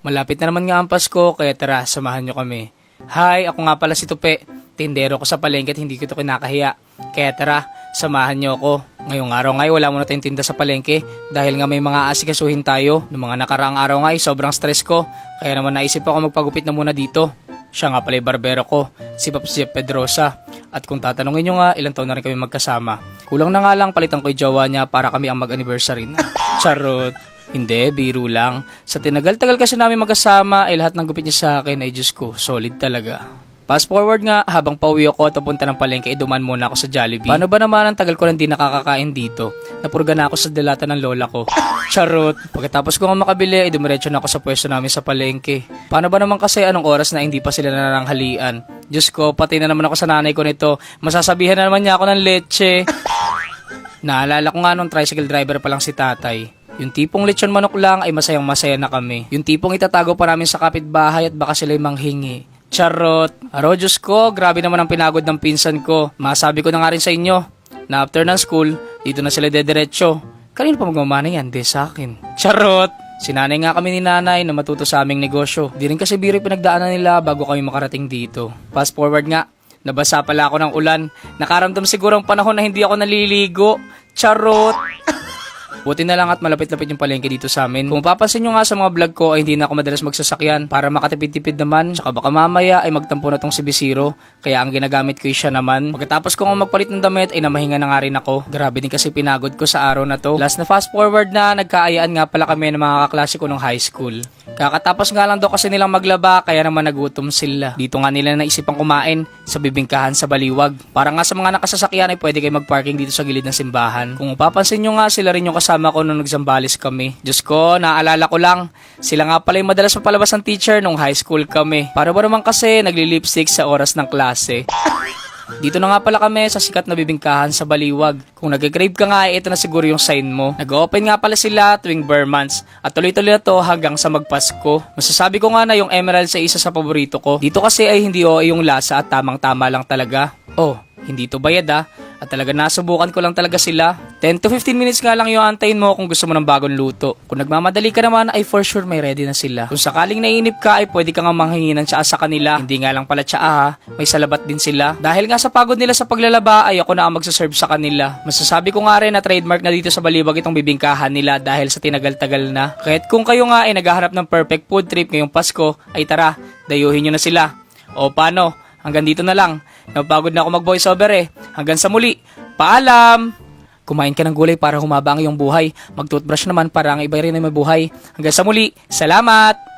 Malapit na naman nga ang Pasko, kaya tara, samahan nyo kami. Hi, ako nga pala si Tupe. Tindero ko sa palengke at hindi ko ito kinakahiya. Kaya tara, samahan nyo ako. Ngayong araw nga ay wala muna tayong tinda sa palengke dahil nga may mga asikasuhin tayo. Noong mga nakaraang araw nga ay sobrang stress ko. Kaya naman naisip ako magpagupit na muna dito. Siya nga pala yung barbero ko, si Jeff Pedrosa. At kung tatanungin nyo nga, ilang taon na rin kami magkasama. Kulang na nga lang palitan ko yung jowa niya para kami ang mag-anniversary na. Charot. Hindi, biro lang. Sa tinagal-tagal kasi namin magkasama, ay lahat ng gupit niya sa akin ay Diyos ko, solid talaga. Fast forward nga, habang pauwi ako at papunta ng palengke, ay duman muna ako sa Jollibee. Paano ba naman ang tagal ko nang di nakakakain dito? Napurga na ako sa delata ng lola ko. Charot! Pagkatapos ko nga makabili, ay dumiretso na ako sa pwesto namin sa palengke. Paano ba naman kasi anong oras na hindi pa sila nananghalian? Diyos ko, pati na naman ako sa nanay ko nito. Masasabihan na naman niya ako ng leche. Naalala ko nga nung tricycle driver pa lang si tatay. Yung tipong lechon manok lang ay masayang masaya na kami. Yung tipong itatago pa namin sa kapitbahay at baka sila'y manghingi. Charot! Aro Diyos ko, grabe naman ang pinagod ng pinsan ko. Masabi ko na nga rin sa inyo, na after ng school, dito na sila dediretso. Kanino pa magmamana yan? Di sa akin. Charot! Sinanay nga kami ni nanay na matuto sa aming negosyo. Di rin kasi biro pinagdaanan nila bago kami makarating dito. Fast forward nga, nabasa pala ako ng ulan. Nakaramdam siguro ang panahon na hindi ako naliligo. Charot! Buti na lang at malapit-lapit yung palengke dito sa amin. Kung papansin nyo nga sa mga vlog ko ay hindi na ako madalas magsasakyan para makatipid-tipid naman. Tsaka baka mamaya ay magtampo na tong si Bisiro. Kaya ang ginagamit ko siya naman. Pagkatapos ko nga magpalit ng damit ay namahinga na nga rin ako. Grabe din kasi pinagod ko sa araw na to. Last na fast forward na nagkaayaan nga pala kami ng mga kaklase ko nung high school. Kakatapos nga lang daw kasi nilang maglaba kaya naman nagutom sila. Dito nga nila naisipang kumain sa bibingkahan sa Baliwag. Para nga sa mga nakasasakyan ay pwede kayo mag-parking dito sa gilid ng simbahan. Kung papansin nyo nga sila rin yung kasama ko nung nagzambales kami. Diyos ko, naalala ko lang. Sila nga pala yung madalas mapalabas ng teacher nung high school kami. Para ba naman kasi nagli-lipstick sa oras ng klase. Dito na nga pala kami sa sikat na bibingkahan sa Baliwag. Kung nag-crave ka nga, ito na siguro yung sign mo. Nag-open nga pala sila tuwing bare months at tuloy-tuloy na to hanggang sa magpasko. Masasabi ko nga na yung emerald sa isa sa paborito ko. Dito kasi ay hindi o yung lasa at tamang-tama lang talaga. Oh, hindi to bayad ah. At talaga nasubukan ko lang talaga sila. 10 to 15 minutes nga lang yung antayin mo kung gusto mo ng bagong luto. Kung nagmamadali ka naman ay for sure may ready na sila. Kung sakaling naiinip ka ay pwede ka nga manghingi ng tsaa sa kanila. Hindi nga lang pala tsaa ha, may salabat din sila. Dahil nga sa pagod nila sa paglalaba ay ako na ang magsaserve sa kanila. Masasabi ko nga rin na trademark na dito sa Balibag itong bibingkahan nila dahil sa tinagal-tagal na. Kahit kung kayo nga ay naghahanap ng perfect food trip ngayong Pasko, ay tara, dayuhin nyo na sila. O paano? Hanggang dito na lang. Napagod na ako mag voiceover eh. Hanggang sa muli. Paalam! Kumain ka ng gulay para humaba ang iyong buhay. Mag-toothbrush naman para ang iba rin ay mabuhay. Hanggang sa muli. Salamat!